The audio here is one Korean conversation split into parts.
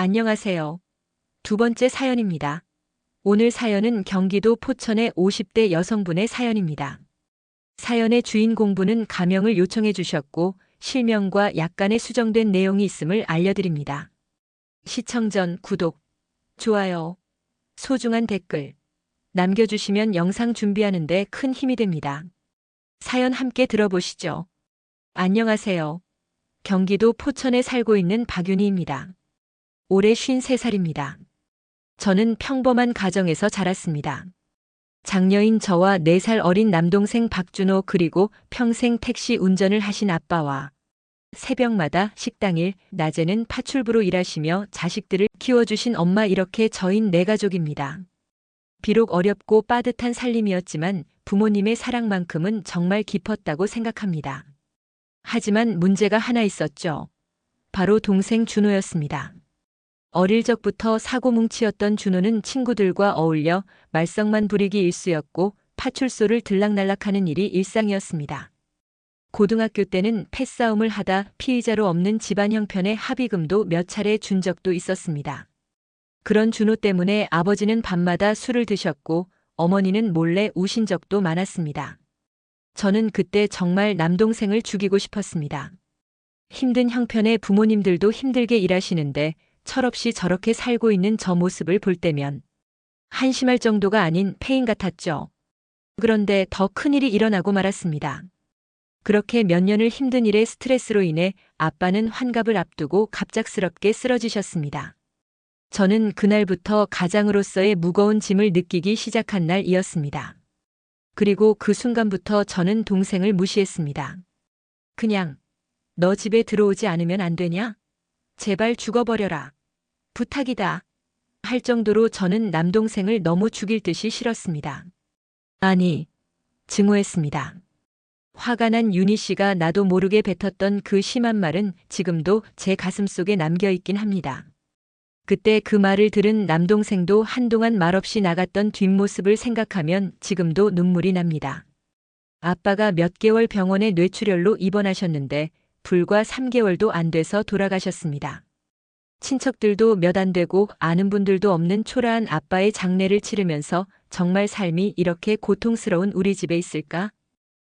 안녕하세요. 두 번째 사연입니다. 오늘 사연은 경기도 포천의 50대 여성분의 사연입니다. 사연의 주인공분은 가명을 요청해 주셨고 실명과 약간의 수정된 내용이 있음을 알려드립니다. 시청 전 구독, 좋아요, 소중한 댓글 남겨주시면 영상 준비하는데 큰 힘이 됩니다. 사연 함께 들어보시죠. 안녕하세요. 경기도 포천에 살고 있는 박윤희입니다. 올해 53살입니다. 저는 평범한 가정에서 자랐습니다. 장녀인 저와 4살 어린 남동생 박준호 그리고 평생 택시 운전을 하신 아빠와 새벽마다 식당일, 낮에는 파출부로 일하시며 자식들을 키워주신 엄마 이렇게 저인 네 가족입니다. 비록 어렵고 빠듯한 살림이었지만 부모님의 사랑만큼은 정말 깊었다고 생각합니다. 하지만 문제가 하나 있었죠. 바로 동생 준호였습니다. 어릴 적부터 사고뭉치였던 준호는 친구들과 어울려 말썽만 부리기 일쑤였고 파출소를 들락날락하는 일이 일상이었습니다. 고등학교 때는 패싸움을 하다 피의자로 없는 집안 형편의 합의금도 몇 차례 준 적도 있었습니다. 그런 준호 때문에 아버지는 밤마다 술을 드셨고 어머니는 몰래 우신 적도 많았습니다. 저는 그때 정말 남동생을 죽이고 싶었습니다. 힘든 형편의 부모님들도 힘들게 일하시는데 철없이 저렇게 살고 있는 저 모습을 볼 때면 한심할 정도가 아닌 폐인 같았죠. 그런데 더 큰일이 일어나고 말았습니다. 그렇게 몇 년을 힘든 일에 스트레스로 인해 아빠는 환갑을 앞두고 갑작스럽게 쓰러지셨습니다. 저는 그날부터 가장으로서의 무거운 짐을 느끼기 시작한 날이었습니다. 그리고 그 순간부터 저는 동생을 무시했습니다. 그냥 너 집에 들어오지 않으면 안 되냐? 제발 죽어버려라. 부탁이다. 할 정도로 저는 남동생을 너무 죽일 듯이 싫었습니다. 아니, 증오했습니다. 화가 난 윤희 씨가 나도 모르게 뱉었던 그 심한 말은 지금도 제 가슴 속에 남겨 있긴 합니다. 그때 그 말을 들은 남동생도 한동안 말없이 나갔던 뒷모습을 생각하면 지금도 눈물이 납니다. 아빠가 몇 개월 병원에 뇌출혈로 입원하셨는데 불과 3개월도 안 돼서 돌아가셨습니다. 친척들도 몇 안 되고 아는 분들도 없는 초라한 아빠의 장례를 치르면서 정말 삶이 이렇게 고통스러운 우리 집에 있을까?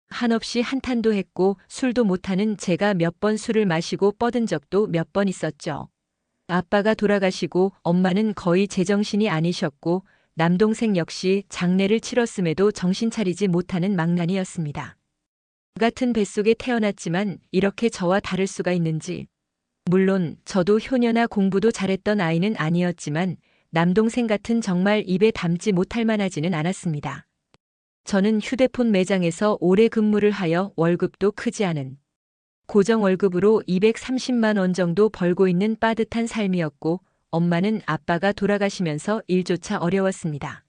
한없이 한탄도 했고 술도 못하는 제가 몇 번 술을 마시고 뻗은 적도 몇 번 있었죠. 아빠가 돌아가시고 엄마는 거의 제정신이 아니셨고 남동생 역시 장례를 치렀음에도 정신 차리지 못하는 망난이었습니다. 같은 뱃속에 태어났지만 이렇게 저와 다를 수가 있는지. 물론 저도 효녀나 공부도 잘했던 아이는 아니었지만 남동생 같은 정말 입에 담지 못할 만하지는 않았습니다. 저는 휴대폰 매장에서 오래 근무를 하여 월급도 크지 않은 고정 월급으로 230만 원 정도 벌고 있는 빠듯한 삶이었고 엄마는 아빠가 돌아가시면서 일조차 어려웠습니다.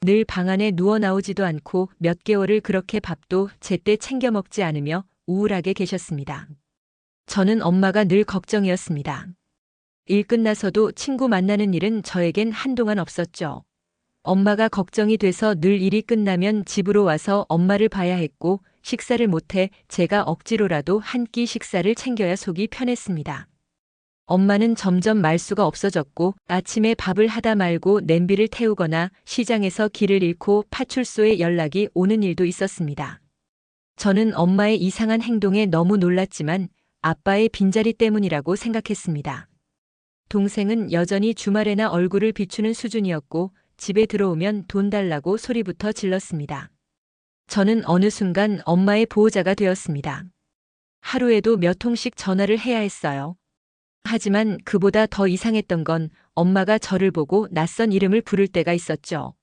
늘 방 안에 누워 나오지도 않고 몇 개월을 그렇게 밥도 제때 챙겨 먹지 않으며 우울하게 계셨습니다. 저는 엄마가 늘 걱정이었습니다. 일 끝나서도 친구 만나는 일은 저에겐 한동안 없었죠. 엄마가 걱정이 돼서 늘 일이 끝나면 집으로 와서 엄마를 봐야 했고 식사를 못해 제가 억지로라도 한 끼 식사를 챙겨야 속이 편했습니다. 엄마는 점점 말수가 없어졌고 아침에 밥을 하다 말고 냄비를 태우거나 시장에서 길을 잃고 파출소에 연락이 오는 일도 있었습니다. 저는 엄마의 이상한 행동에 너무 놀랐지만 아빠의 빈자리 때문이라고 생각했습니다. 동생은 여전히 주말에나 얼굴을 비추는 수준이었고 집에 들어오면 돈 달라고 소리부터 질렀습니다. 저는 어느 순간 엄마의 보호자가 되었습니다. 하루에도 몇 통씩 전화를 해야 했어요. 하지만 그보다 더 이상했던 건 엄마가 저를 보고 낯선 이름을 부를 때가 있었죠.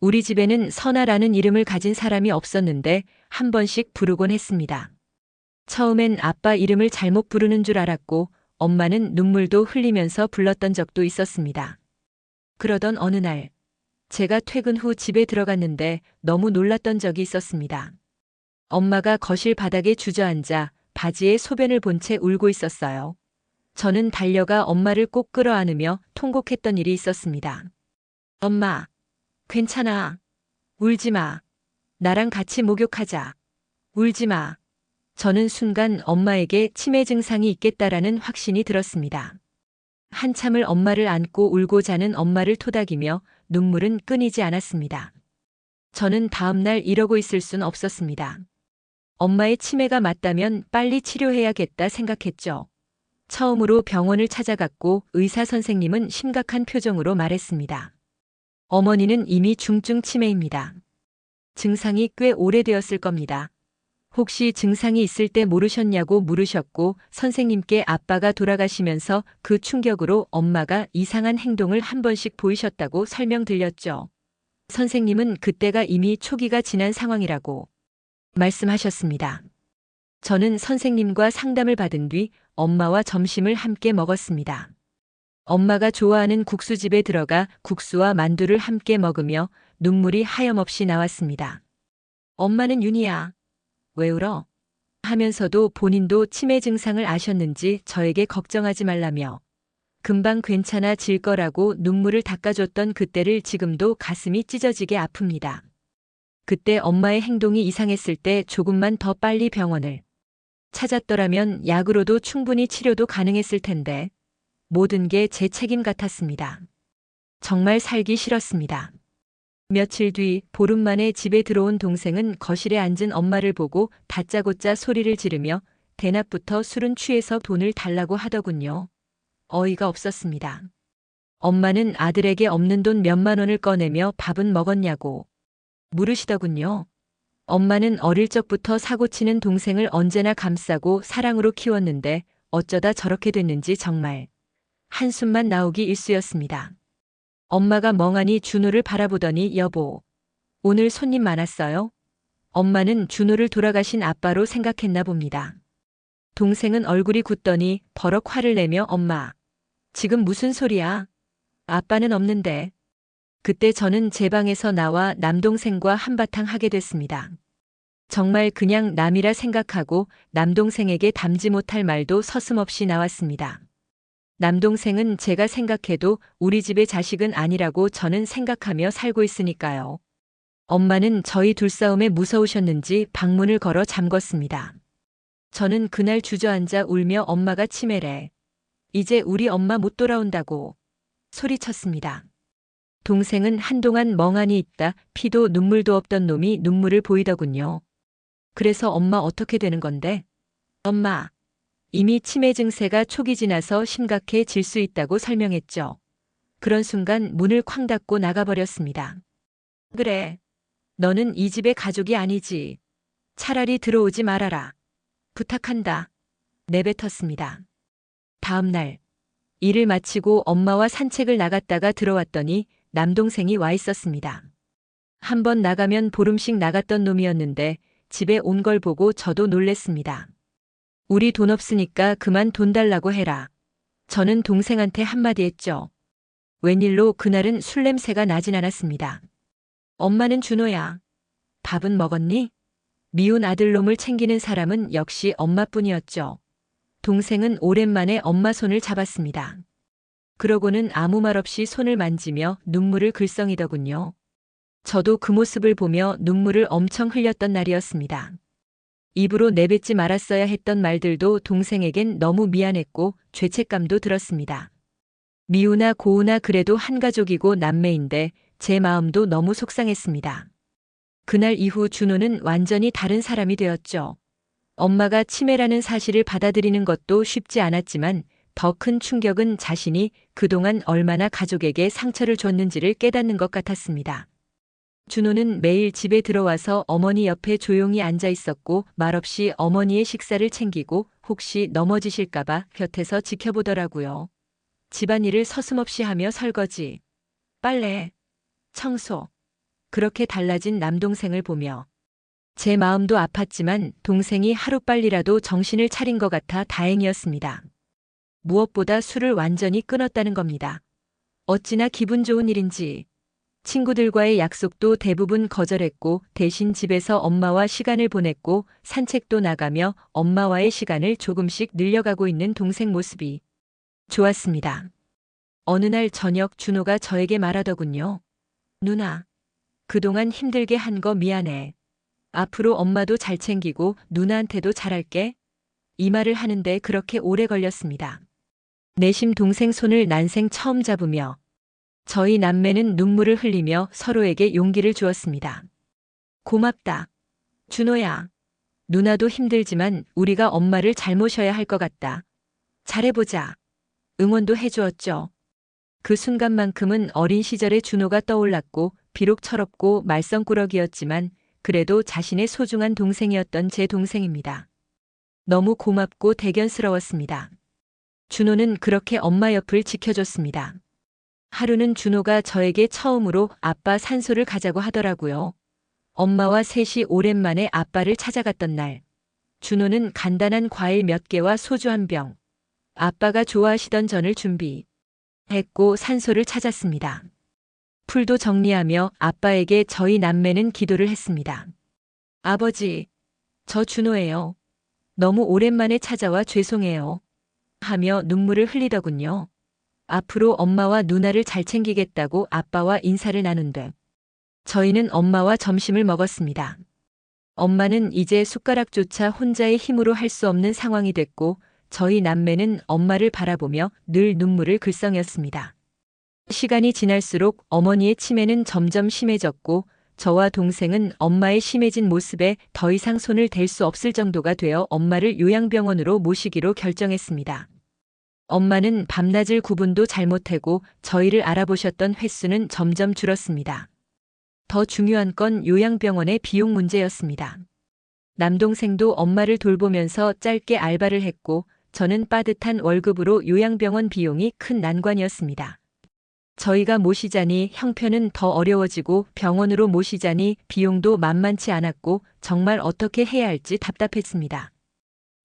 우리 집에는 선아라는 이름을 가진 사람이 없었는데 한 번씩 부르곤 했습니다. 처음엔 아빠 이름을 잘못 부르는 줄 알았고 엄마는 눈물도 흘리면서 불렀던 적도 있었습니다. 그러던 어느 날 제가 퇴근 후 집에 들어갔는데 너무 놀랐던 적이 있었습니다. 엄마가 거실 바닥에 주저앉아 바지에 소변을 본 채 울고 있었어요. 저는 달려가 엄마를 꼭 끌어안으며 통곡했던 일이 있었습니다. 엄마, 괜찮아. 울지 마. 나랑 같이 목욕하자. 울지 마. 저는 순간 엄마에게 치매 증상이 있겠다라는 확신이 들었습니다. 한참을 엄마를 안고 울고 자는 엄마를 토닥이며 눈물은 끊이지 않았습니다. 저는 다음날 이러고 있을 순 없었습니다. 엄마의 치매가 맞다면 빨리 치료해야겠다 생각했죠. 처음으로 병원을 찾아갔고 의사 선생님은 심각한 표정으로 말했습니다. 어머니는 이미 중증 치매입니다. 증상이 꽤 오래되었을 겁니다. 혹시 증상이 있을 때 모르셨냐고 물으셨고 선생님께 아빠가 돌아가시면서 그 충격으로 엄마가 이상한 행동을 한 번씩 보이셨다고 설명 들렸죠. 선생님은 그때가 이미 초기가 지난 상황이라고 말씀하셨습니다. 저는 선생님과 상담을 받은 뒤 엄마와 점심을 함께 먹었습니다. 엄마가 좋아하는 국수집에 들어가 국수와 만두를 함께 먹으며 눈물이 하염없이 나왔습니다. 엄마는 윤희야, 왜 울어? 하면서도 본인도 치매 증상을 아셨는지 저에게 걱정하지 말라며 금방 괜찮아질 거라고 눈물을 닦아줬던 그때를 지금도 가슴이 찢어지게 아픕니다. 그때 엄마의 행동이 이상했을 때 조금만 더 빨리 병원을 찾았더라면 약으로도 충분히 치료도 가능했을 텐데 모든 게 제 책임 같았습니다. 정말 살기 싫었습니다. 며칠 뒤 보름 만에 집에 들어온 동생은 거실에 앉은 엄마를 보고 다짜고짜 소리를 지르며 대낮부터 술은 취해서 돈을 달라고 하더군요. 어이가 없었습니다. 엄마는 아들에게 없는 돈 몇만 원을 꺼내며 밥은 먹었냐고 물으시더군요. 엄마는 어릴 적부터 사고치는 동생을 언제나 감싸고 사랑으로 키웠는데 어쩌다 저렇게 됐는지 정말 한숨만 나오기 일쑤였습니다. 엄마가 멍하니 준호를 바라보더니 여보, 오늘 손님 많았어요? 엄마는 준호를 돌아가신 아빠로 생각했나 봅니다. 동생은 얼굴이 굳더니 버럭 화를 내며 엄마, 지금 무슨 소리야? 아빠는 없는데. 그때 저는 제 방에서 나와 남동생과 한바탕 하게 됐습니다. 정말 그냥 남이라 생각하고 남동생에게 담지 못할 말도 서슴없이 나왔습니다. 남동생은 제가 생각해도 우리 집의 자식은 아니라고 저는 생각하며 살고 있으니까요. 엄마는 저희 둘 싸움에 무서우셨는지 방문을 걸어 잠궜습니다. 저는 그날 주저앉아 울며 엄마가 치매래. 이제 우리 엄마 못 돌아온다고 소리쳤습니다. 동생은 한동안 멍하니 있다 피도 눈물도 없던 놈이 눈물을 보이더군요. 그래서 엄마 어떻게 되는 건데? 엄마, 이미 치매 증세가 초기 지나서 심각해질 수 있다고 설명했죠. 그런 순간 문을 쾅 닫고 나가버렸습니다. 그래. 너는 이 집의 가족이 아니지. 차라리 들어오지 말아라. 부탁한다. 내뱉었습니다. 다음 날, 일을 마치고 엄마와 산책을 나갔다가 들어왔더니 남동생이 와 있었습니다. 한 번 나가면 보름씩 나갔던 놈이었는데 집에 온 걸 보고 저도 놀랬습니다. 우리 돈 없으니까 그만 돈 달라고 해라. 저는 동생한테 한마디 했죠. 웬일로 그날은 술 냄새가 나진 않았습니다. 엄마는 준호야. 밥은 먹었니? 미운 아들놈을 챙기는 사람은 역시 엄마뿐이었죠. 동생은 오랜만에 엄마 손을 잡았습니다. 그러고는 아무 말 없이 손을 만지며 눈물을 글썽이더군요. 저도 그 모습을 보며 눈물을 엄청 흘렸던 날이었습니다. 입으로 내뱉지 말았어야 했던 말들도 동생에겐 너무 미안했고 죄책감도 들었습니다. 미우나 고우나 그래도 한 가족이고 남매인데 제 마음도 너무 속상했습니다. 그날 이후 준호는 완전히 다른 사람이 되었죠. 엄마가 치매라는 사실을 받아들이는 것도 쉽지 않았지만 더 큰 충격은 자신이 그동안 얼마나 가족에게 상처를 줬는지를 깨닫는 것 같았습니다. 준호는 매일 집에 들어와서 어머니 옆에 조용히 앉아 있었고 말없이 어머니의 식사를 챙기고 혹시 넘어지실까봐 곁에서 지켜보더라고요. 집안일을 서슴없이 하며 설거지, 빨래, 청소. 그렇게 달라진 남동생을 보며 제 마음도 아팠지만 동생이 하루빨리라도 정신을 차린 것 같아 다행이었습니다. 무엇보다 술을 완전히 끊었다는 겁니다. 어찌나 기분 좋은 일인지 친구들과의 약속도 대부분 거절했고 대신 집에서 엄마와 시간을 보냈고 산책도 나가며 엄마와의 시간을 조금씩 늘려가고 있는 동생 모습이 좋았습니다. 어느 날 저녁 준호가 저에게 말하더군요. 누나, 그동안 힘들게 한 거 미안해. 앞으로 엄마도 잘 챙기고 누나한테도 잘할게. 이 말을 하는데 그렇게 오래 걸렸습니다. 내심 동생 손을 난생 처음 잡으며 저희 남매는 눈물을 흘리며 서로에게 용기를 주었습니다. 고맙다. 준호야. 누나도 힘들지만 우리가 엄마를 잘 모셔야 할 것 같다. 잘해보자. 응원도 해주었죠. 그 순간만큼은 어린 시절의 준호가 떠올랐고 비록 철없고 말썽꾸러기였지만 그래도 자신의 소중한 동생이었던 제 동생입니다. 너무 고맙고 대견스러웠습니다. 준호는 그렇게 엄마 옆을 지켜줬습니다. 하루는 준호가 저에게 처음으로 아빠 산소를 가자고 하더라고요. 엄마와 셋이 오랜만에 아빠를 찾아갔던 날. 준호는 간단한 과일 몇 개와 소주 한 병. 아빠가 좋아하시던 전을 준비했고 산소를 찾았습니다. 풀도 정리하며 아빠에게 저희 남매는 기도를 했습니다. 아버지, 저 준호예요. 너무 오랜만에 찾아와 죄송해요. 하며 눈물을 흘리더군요. 앞으로 엄마와 누나를 잘 챙기겠다고 아빠와 인사를 나눈 듯. 저희는 엄마와 점심을 먹었습니다. 엄마는 이제 숟가락조차 혼자의 힘으로 할 수 없는 상황이 됐고 저희 남매는 엄마를 바라보며 늘 눈물을 글썽였습니다. 시간이 지날수록 어머니의 치매는 점점 심해졌고 저와 동생은 엄마의 심해진 모습에 더 이상 손을 댈 수 없을 정도가 되어 엄마를 요양병원으로 모시기로 결정했습니다. 엄마는 밤낮을 구분도 잘못하고 저희를 알아보셨던 횟수는 점점 줄었습니다. 더 중요한 건 요양병원의 비용 문제였습니다. 남동생도 엄마를 돌보면서 짧게 알바를 했고 저는 빠듯한 월급으로 요양병원 비용이 큰 난관이었습니다. 저희가 모시자니 형편은 더 어려워지고 병원으로 모시자니 비용도 만만치 않았고 정말 어떻게 해야 할지 답답했습니다.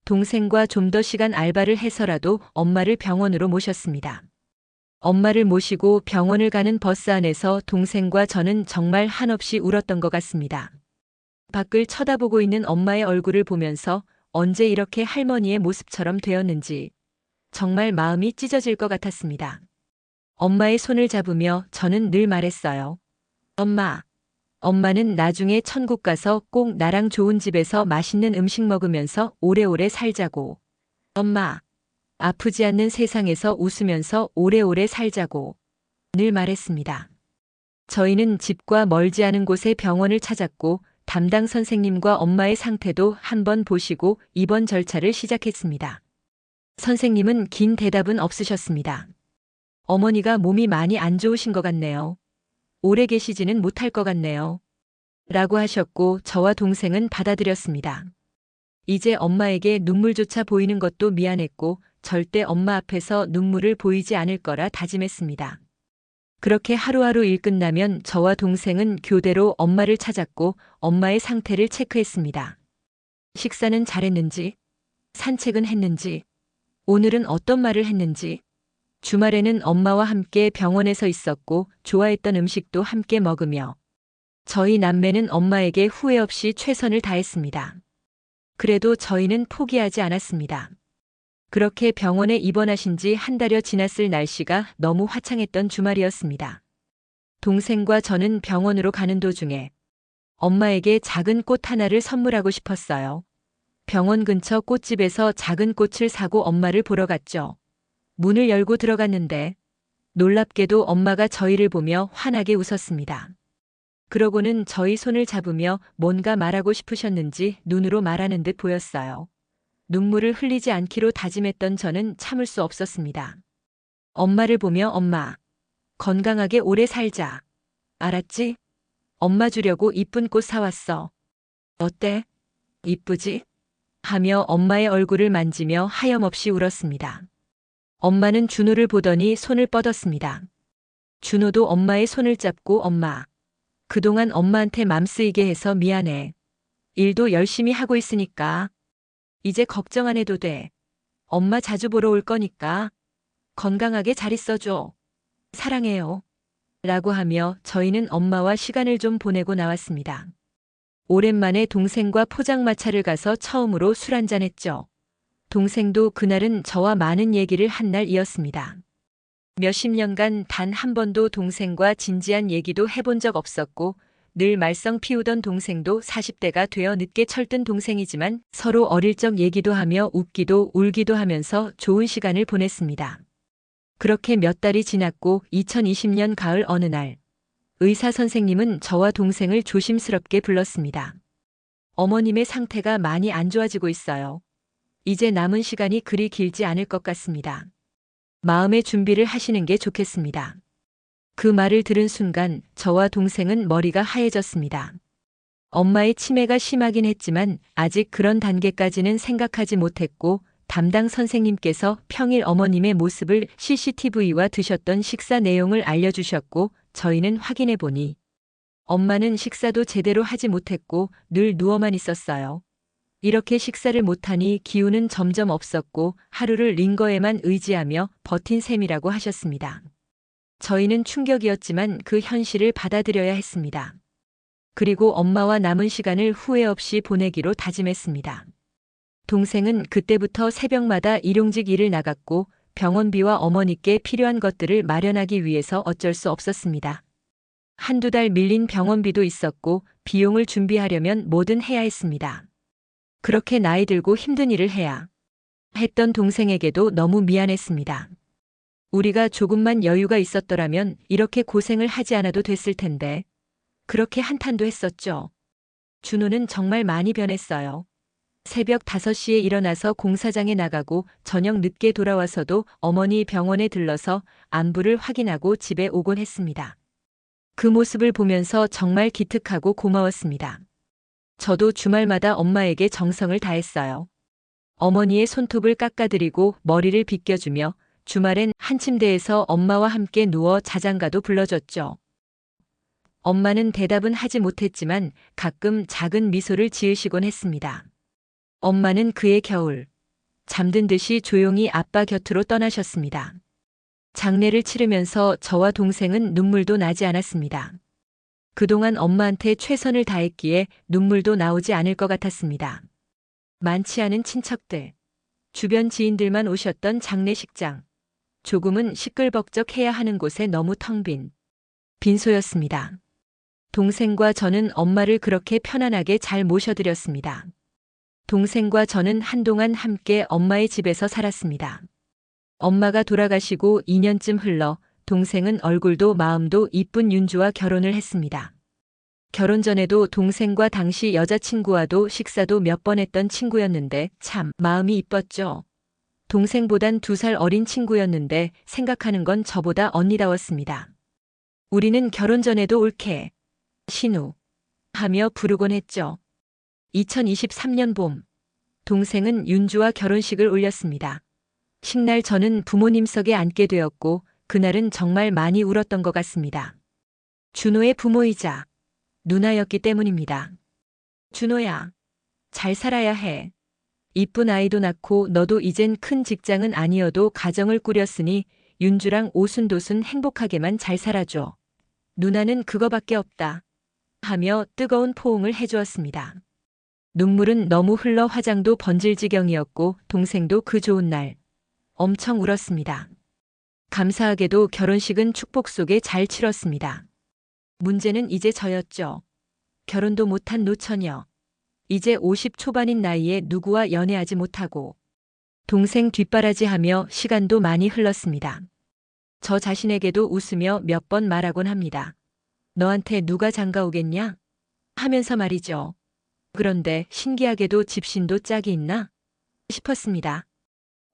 동생과 좀 더 시간 알바를 해서라도 엄마를 병원으로 모셨습니다. 엄마를 모시고 병원을 가는 버스 안에서 동생과 저는 정말 한없이 울었던 것 같습니다. 밖을 쳐다보고 있는 엄마의 얼굴을 보면서 언제 이렇게 할머니의 모습처럼 되었는지 정말 마음이 찢어질 것 같았습니다. 엄마의 손을 잡으며 저는 늘 말했어요. 엄마. 엄마는 나중에 천국 가서 꼭 나랑 좋은 집에서 맛있는 음식 먹으면서 오래오래 살자고. 엄마. 아프지 않는 세상에서 웃으면서 오래오래 살자고. 늘 말했습니다. 저희는 집과 멀지 않은 곳에 병원을 찾았고 담당 선생님과 엄마의 상태도 한번 보시고 입원 절차를 시작했습니다. 선생님은 긴 대답은 없으셨습니다. 어머니가 몸이 많이 안 좋으신 것 같네요. 오래 계시지는 못할 것 같네요. 라고 하셨고 저와 동생은 받아들였습니다. 이제 엄마에게 눈물조차 보이는 것도 미안했고 절대 엄마 앞에서 눈물을 보이지 않을 거라 다짐했습니다. 그렇게 하루하루 일 끝나면 저와 동생은 교대로 엄마를 찾았고 엄마의 상태를 체크했습니다. 식사는 잘했는지, 산책은 했는지, 오늘은 어떤 말을 했는지, 주말에는 엄마와 함께 병원에서 있었고 좋아했던 음식도 함께 먹으며 저희 남매는 엄마에게 후회 없이 최선을 다했습니다. 그래도 저희는 포기하지 않았습니다. 그렇게 병원에 입원하신 지 한 달여 지났을 날씨가 너무 화창했던 주말이었습니다. 동생과 저는 병원으로 가는 도중에 엄마에게 작은 꽃 하나를 선물하고 싶었어요. 병원 근처 꽃집에서 작은 꽃을 사고 엄마를 보러 갔죠. 문을 열고 들어갔는데 놀랍게도 엄마가 저희를 보며 환하게 웃었습니다. 그러고는 저희 손을 잡으며 뭔가 말하고 싶으셨는지 눈으로 말하는 듯 보였어요. 눈물을 흘리지 않기로 다짐했던 저는 참을 수 없었습니다. 엄마를 보며 엄마, 건강하게 오래 살자. 알았지? 엄마 주려고 이쁜 꽃 사왔어. 어때? 이쁘지? 하며 엄마의 얼굴을 만지며 하염없이 울었습니다. 엄마는 준호를 보더니 손을 뻗었습니다. 준호도 엄마의 손을 잡고 엄마. 그동안 엄마한테 맘 쓰이게 해서 미안해. 일도 열심히 하고 있으니까. 이제 걱정 안 해도 돼. 엄마 자주 보러 올 거니까. 건강하게 잘 있어줘. 사랑해요. 라고 하며 저희는 엄마와 시간을 좀 보내고 나왔습니다. 오랜만에 동생과 포장마차를 가서 처음으로 술 한잔했죠. 동생도 그날은 저와 많은 얘기를 한 날이었습니다. 몇십 년간 단 한 번도 동생과 진지한 얘기도 해본 적 없었고 늘 말썽 피우던 동생도 40대가 되어 늦게 철든 동생이지만 서로 어릴 적 얘기도 하며 웃기도 울기도 하면서 좋은 시간을 보냈습니다. 그렇게 몇 달이 지났고 2020년 가을 어느 날 의사 선생님은 저와 동생을 조심스럽게 불렀습니다. 어머님의 상태가 많이 안 좋아지고 있어요. 이제 남은 시간이 그리 길지 않을 것 같습니다. 마음의 준비를 하시는 게 좋겠습니다. 그 말을 들은 순간 저와 동생은 머리가 하얘졌습니다. 엄마의 치매가 심하긴 했지만 아직 그런 단계까지는 생각하지 못했고 담당 선생님께서 평일 어머님의 모습을 CCTV와 드셨던 식사 내용을 알려주셨고 저희는 확인해 보니 엄마는 식사도 제대로 하지 못했고 늘 누워만 있었어요. 이렇게 식사를 못하니 기운은 점점 없었고 하루를 링거에만 의지하며 버틴 셈이라고 하셨습니다. 저희는 충격이었지만 그 현실을 받아들여야 했습니다. 그리고 엄마와 남은 시간을 후회 없이 보내기로 다짐했습니다. 동생은 그때부터 새벽마다 일용직 일을 나갔고 병원비와 어머니께 필요한 것들을 마련하기 위해서 어쩔 수 없었습니다. 한두 달 밀린 병원비도 있었고 비용을 준비하려면 뭐든 해야 했습니다. 그렇게 나이 들고 힘든 일을 해야 했던 동생에게도 너무 미안했습니다. 우리가 조금만 여유가 있었더라면 이렇게 고생을 하지 않아도 됐을 텐데 그렇게 한탄도 했었죠. 준호는 정말 많이 변했어요. 새벽 5시에 일어나서 공사장에 나가고 저녁 늦게 돌아와서도 어머니 병원에 들러서 안부를 확인하고 집에 오곤 했습니다. 그 모습을 보면서 정말 기특하고 고마웠습니다. 저도 주말마다 엄마에게 정성을 다했어요. 어머니의 손톱을 깎아드리고 머리를 빗겨주며 주말엔 한 침대에서 엄마와 함께 누워 자장가도 불러줬죠. 엄마는 대답은 하지 못했지만 가끔 작은 미소를 지으시곤 했습니다. 엄마는 그의 겨울, 잠든 듯이 조용히 아빠 곁으로 떠나셨습니다. 장례를 치르면서 저와 동생은 눈물도 나지 않았습니다. 그동안 엄마한테 최선을 다했기에 눈물도 나오지 않을 것 같았습니다. 많지 않은 친척들, 주변 지인들만 오셨던 장례식장, 조금은 시끌벅적해야 하는 곳에 너무 텅 빈 빈소였습니다. 동생과 저는 엄마를 그렇게 편안하게 잘 모셔드렸습니다. 동생과 저는 한동안 함께 엄마의 집에서 살았습니다. 엄마가 돌아가시고 2년쯤 흘러 동생은 얼굴도 마음도 이쁜 윤주와 결혼을 했습니다. 결혼 전에도 동생과 당시 여자친구와도 식사도 몇 번 했던 친구였는데 참 마음이 이뻤죠. 동생보단 두 살 어린 친구였는데 생각하는 건 저보다 언니다웠습니다. 우리는 결혼 전에도 옳게 신우 하며 부르곤 했죠. 2023년 봄 동생은 윤주와 결혼식을 올렸습니다. 식날 저는 부모님 석에 앉게 되었고 그날은 정말 많이 울었던 것 같습니다. 준호의 부모이자 누나였기 때문입니다. 준호야, 잘 살아야 해. 이쁜 아이도 낳고 너도 이젠 큰 직장은 아니어도 가정을 꾸렸으니 윤주랑 오순도순 행복하게만 잘 살아줘. 누나는 그거밖에 없다. 하며 뜨거운 포옹을 해주었습니다. 눈물은 너무 흘러 화장도 번질 지경이었고 동생도 그 좋은 날 엄청 울었습니다. 감사하게도 결혼식은 축복 속에 잘 치렀습니다. 문제는 이제 저였죠. 결혼도 못한 노처녀. 이제 50 초반인 나이에 누구와 연애하지 못하고 동생 뒷바라지하며 시간도 많이 흘렀습니다. 저 자신에게도 웃으며 몇 번 말하곤 합니다. 너한테 누가 장가 오겠냐? 하면서 말이죠. 그런데 신기하게도 집신도 짝이 있나? 싶었습니다.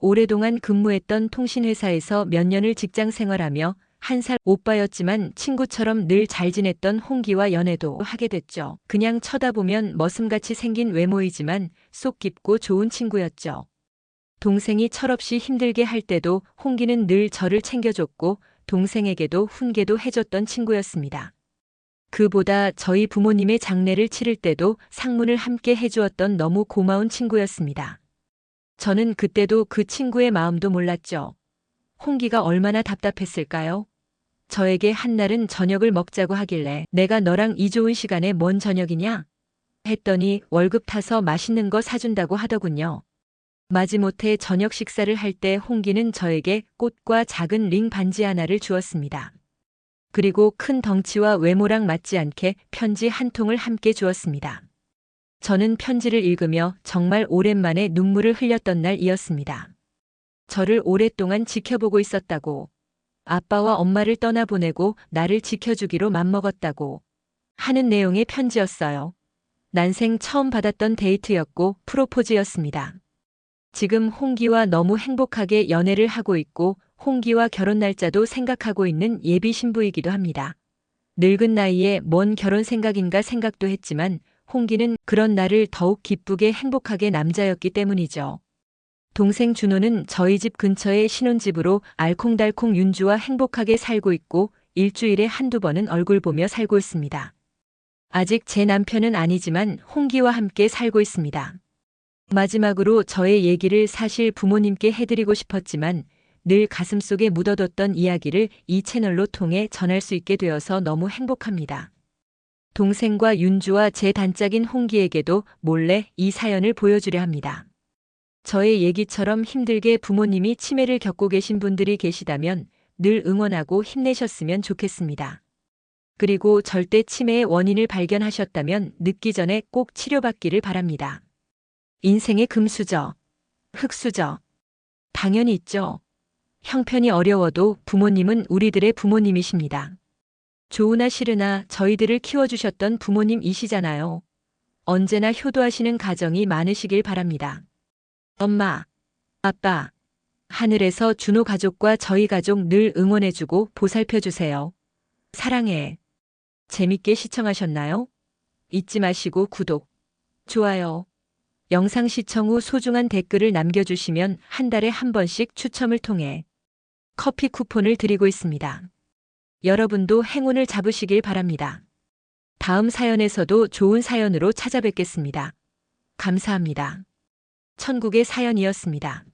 오랫동안 근무했던 통신회사에서 몇 년을 직장 생활하며 한 살 오빠였지만 친구처럼 늘 잘 지냈던 홍기와 연애도 하게 됐죠. 그냥 쳐다보면 머슴같이 생긴 외모이지만 속 깊고 좋은 친구였죠. 동생이 철없이 힘들게 할 때도 홍기는 늘 저를 챙겨줬고 동생에게도 훈계도 해줬던 친구였습니다. 그보다 저희 부모님의 장례를 치를 때도 상문을 함께 해주었던 너무 고마운 친구였습니다. 저는 그때도 그 친구의 마음도 몰랐죠. 홍기가 얼마나 답답했을까요? 저에게 한날은 저녁을 먹자고 하길래 내가 너랑 이 좋은 시간에 뭔 저녁이냐? 했더니 월급 타서 맛있는 거 사준다고 하더군요. 마지못해 저녁 식사를 할 때 홍기는 저에게 꽃과 작은 링 반지 하나를 주었습니다. 그리고 큰 덩치와 외모랑 맞지 않게 편지 한 통을 함께 주었습니다. 저는 편지를 읽으며 정말 오랜만에 눈물을 흘렸던 날이었습니다. 저를 오랫동안 지켜보고 있었다고 아빠와 엄마를 떠나보내고 나를 지켜주기로 맘먹었다고 하는 내용의 편지였어요. 난생 처음 받았던 데이트였고 프로포즈였습니다. 지금 홍기와 너무 행복하게 연애를 하고 있고 홍기와 결혼 날짜도 생각하고 있는 예비 신부이기도 합니다. 늙은 나이에 뭔 결혼 생각인가 생각도 했지만 홍기는 그런 나를 더욱 기쁘게 행복하게 남자였기 때문이죠. 동생 준호는 저희 집 근처의 신혼집으로 알콩달콩 윤주와 행복하게 살고 있고 일주일에 한두 번은 얼굴 보며 살고 있습니다. 아직 제 남편은 아니지만 홍기와 함께 살고 있습니다. 마지막으로 저의 얘기를 사실 부모님께 해드리고 싶었지만 늘 가슴속에 묻어뒀던 이야기를 이 채널로 통해 전할 수 있게 되어서 너무 행복합니다. 동생과 윤주와 제 단짝인 홍기에게도 몰래 이 사연을 보여주려 합니다. 저의 얘기처럼 힘들게 부모님이 치매를 겪고 계신 분들이 계시다면 늘 응원하고 힘내셨으면 좋겠습니다. 그리고 절대 치매의 원인을 발견하셨다면 늦기 전에 꼭 치료받기를 바랍니다. 인생의 금수저, 흙수저. 당연히 있죠. 형편이 어려워도 부모님은 우리들의 부모님이십니다. 좋으나 싫으나 저희들을 키워주셨던 부모님이시잖아요. 언제나 효도하시는 가정이 많으시길 바랍니다. 엄마, 아빠, 하늘에서 준호 가족과 저희 가족 늘 응원해주고 보살펴주세요. 사랑해. 재밌게 시청하셨나요? 잊지 마시고 구독, 좋아요. 영상 시청 후 소중한 댓글을 남겨주시면 한 달에 한 번씩 추첨을 통해 커피 쿠폰을 드리고 있습니다. 여러분도 행운을 잡으시길 바랍니다. 다음 사연에서도 좋은 사연으로 찾아뵙겠습니다. 감사합니다. 천국의 사연이었습니다.